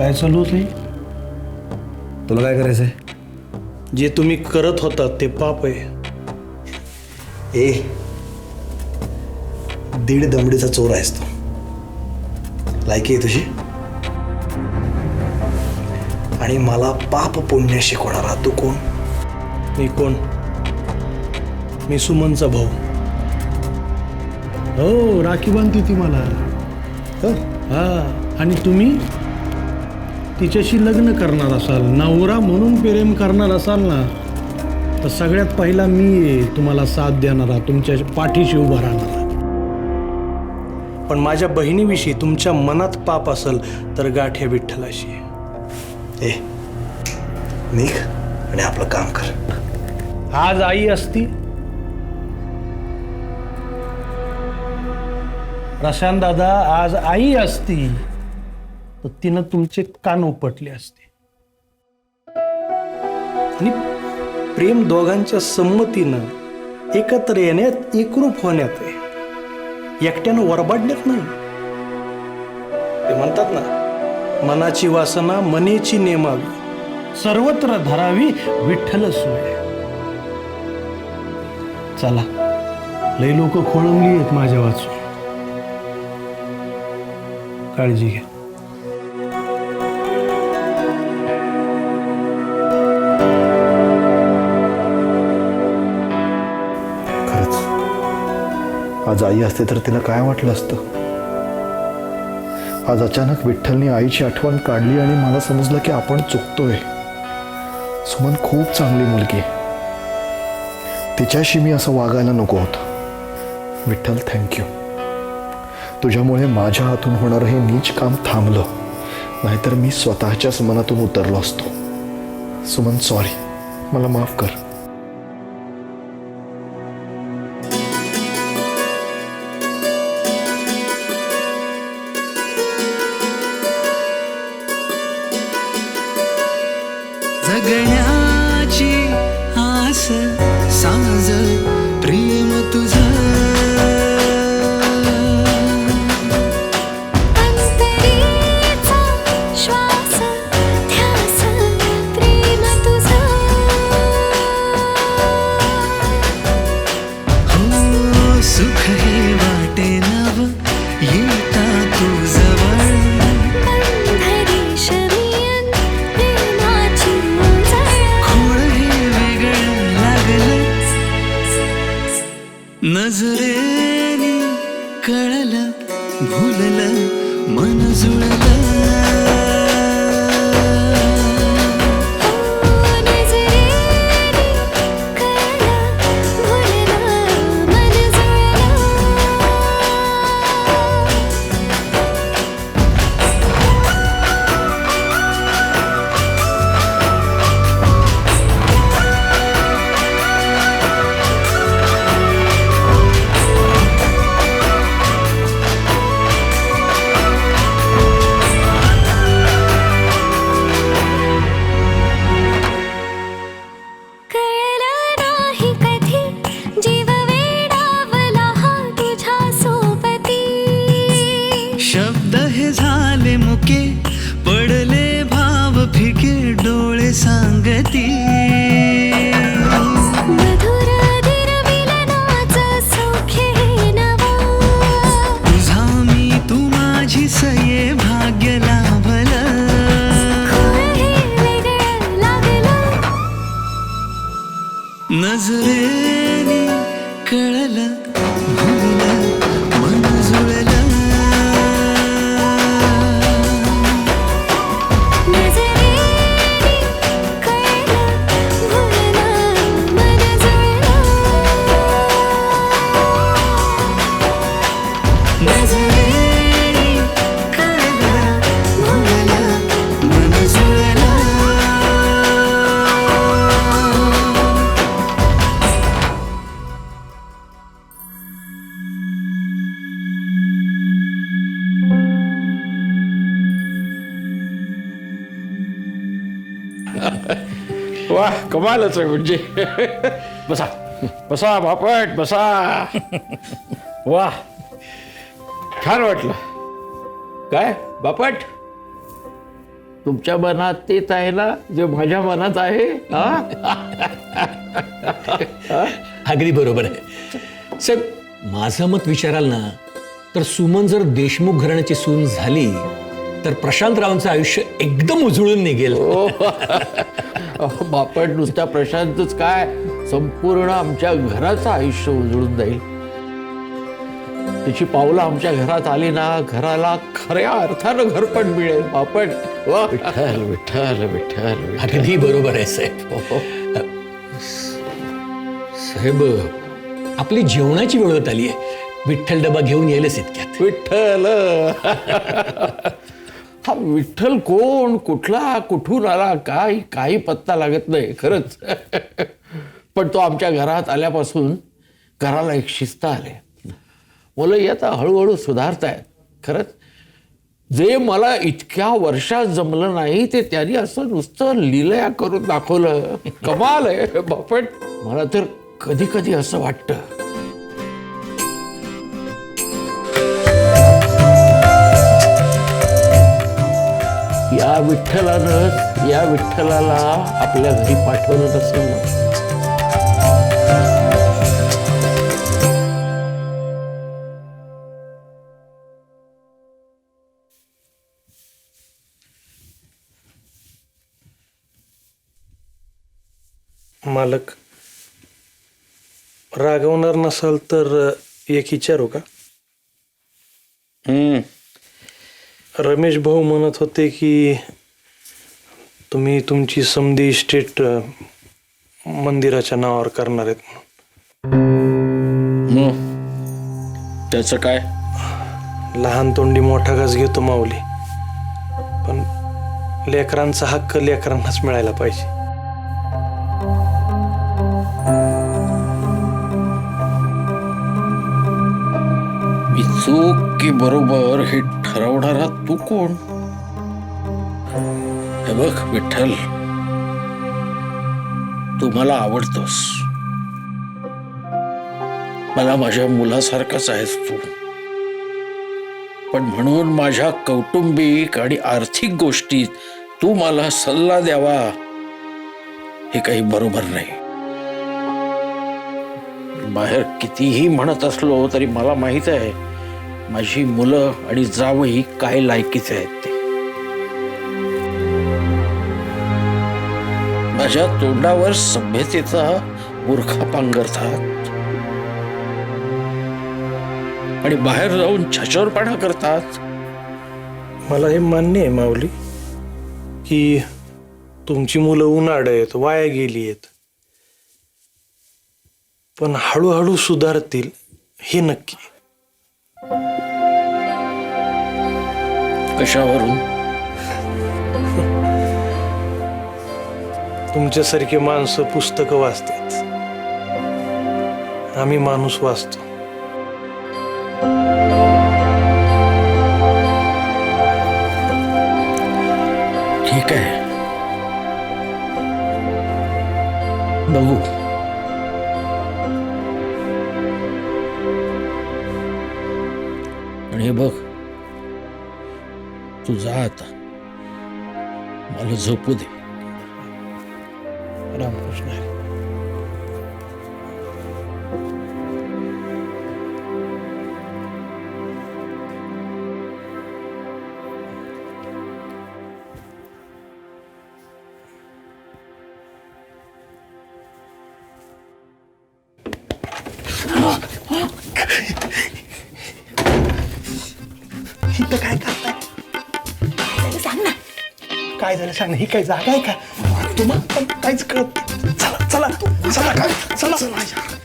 काय चालू होते तुला काय करायचंय? जे तुम्ही करत होता ते पाप आहे. ए दीड दमडीचा चोर आहेस तू. लायकी आहे तुझी. आणि मला पाप पुण्य शिकवणारा तू कोण? मी कोण? मी सुमनचा भाऊ. हो राखी बांधती ती मला. हं? हा आणि तुम्ही? तिच्याशी लग्न करणार असाल नवरा म्हणून प्रेम करणार असाल ना तर सगळ्यात पहिला मी तुम्हाला साथ देणारा तुमच्या पाठीशी उभा राहणारा. पण माझ्या बहिणीविषयी तुमच्या मनात पाप असेल तर गाठ या विठ्ठलाशी. ए निघ आणि आपलं काम कर. आज आई असती प्रशांत दादा आज आई असती. तर तिनं तुमचे कान उपटले असते. आणि प्रेम दोघांच्या संमतीनं एकत्र येण्यात एकरूप होण्यात आहे. एकट्यानं वरबाडण्यात नाही. ते म्हणतात ना मनाची वासना मनेची नेमावी. सर्वत्र धरावी विठ्ठल सोय. चला लय लोक खोळंबली आहेत माझ्या वाचून. काळजी घ्या. आज आई असते तर तिला काय वाटलं असतं? आज अचानक विठ्ठलने आईची आठवण काढली आणि मला समजलं की आपण चुकतोय. सुमन खूप चांगली मुलगी आहे. तिच्याशी मी असं वागायला नको होतं. विठ्ठल थँक्यू तुझ्यामुळे माझ्या हातून होणारं हे नीच काम थांबलं. नाहीतर मी स्वतःच्याच मनातून उतरलो असतो. सुमन सॉरी मला माफ कर. ಗಣ नजरेनी कळलं भुललं मन जुळलं. डोळे सांगती मधुर तुझा मी तू माझी सये भाग्य नजरेने कळलं वा कमालच आहे म्हणजे. बसा बसा बापट बसा. वा छान वाटलं. काय बापट? तुमच्या मनात तेच आहे ना जे माझ्या मनात आहे हा? अगदी बरोबर आहे. साहेब माझं मत विचाराल ना तर सुमन जर देशमुख घराण्याची सून झाली तर प्रशांत रावांचं आयुष्य एकदम उजळून निघेल. अहो, बापट नुसत्या प्रशांतच काय? संपूर्ण आमच्या घराचं आयुष्य उजळून जाईल. तिची पावलं आमच्या घरात आली ना घराला खऱ्या अर्थानं घर पण मिळेल बापट. वा. विठ्ठल विठ्ठल विठ्ठल. अगदी बरोबर आहे साहेब. साहेब आपली जेवणाची वेळ होत आली आहे. विठ्ठल डबा घेऊन यायलाच इतक्यात. विठ्ठल. हा विठ्ठल कोण? कुठला? कुठून आला? काय? काही पत्ता लागत नाही खरंच. पण तो आमच्या घरात आल्यापासून घराला एक शिस्त आले. मुलं आता हळूहळू सुधारत आहेत खरंच जे मला इतक्या वर्षात जमलं नाही ते त्यांनी असं नुसतं लिलया करून दाखवलं. कमाल आहे बापट. मला तर कधी कधी असं वाटतं. या विठ्ठलानं या विठ्ठलाला आपल्या घरी पाठवलं असेल ना मालक रागवणार नसाल तर एक विचारू का? रमेश भाऊ म्हणत होते की तुम्ही तुमची समधी इस्टेट मंदिराच्या नावावर करणार आहेत त्याचं काय? लहान तोंडी मोठा घास घेतो माऊली. पण लेकरांचा हक्क लेकरांनाच मिळायला पाहिजे. चूक की बरोबर हे ठरवणारा तू कोण? हे बघ विठ्ठल. तू मला आवडतोस. मला माझ्या मुलासारखाच आहेस तू. पण म्हणून माझ्या कौटुंबिक आणि आर्थिक गोष्टीत तू मला सल्ला द्यावा हे काही बरोबर नाही. बाहेर कितीही म्हणत असलो तरी मला माहीत आहे माझी मुलं आणि जावई काय लायकीचे आहेत ते. माझ्या तोंडावर सभ्यतेचा मूर्खा पांघरतात आणि बाहेर जाऊन छचोरपणा करतात. मला हे मान्य आहे माऊली की तुमची मुलं उन्हाळ आहेत वाया गेली आहेत. पण हळूहळू सुधारतील हे नक्की. कशावरून? तुमच्यासारखे माणसं पुस्तकं वाचतात. आम्ही माणूस वाचतो. ठीक आहे. बघू. आणि हे बघ. तू जा आता. मला झोपू दे. रामकृष्ण हरी. काय का काय झालं सांग ना ही काय जागा आहे का तुम्हाला पण काहीच कळत नाही. चला चला चला काय चला चला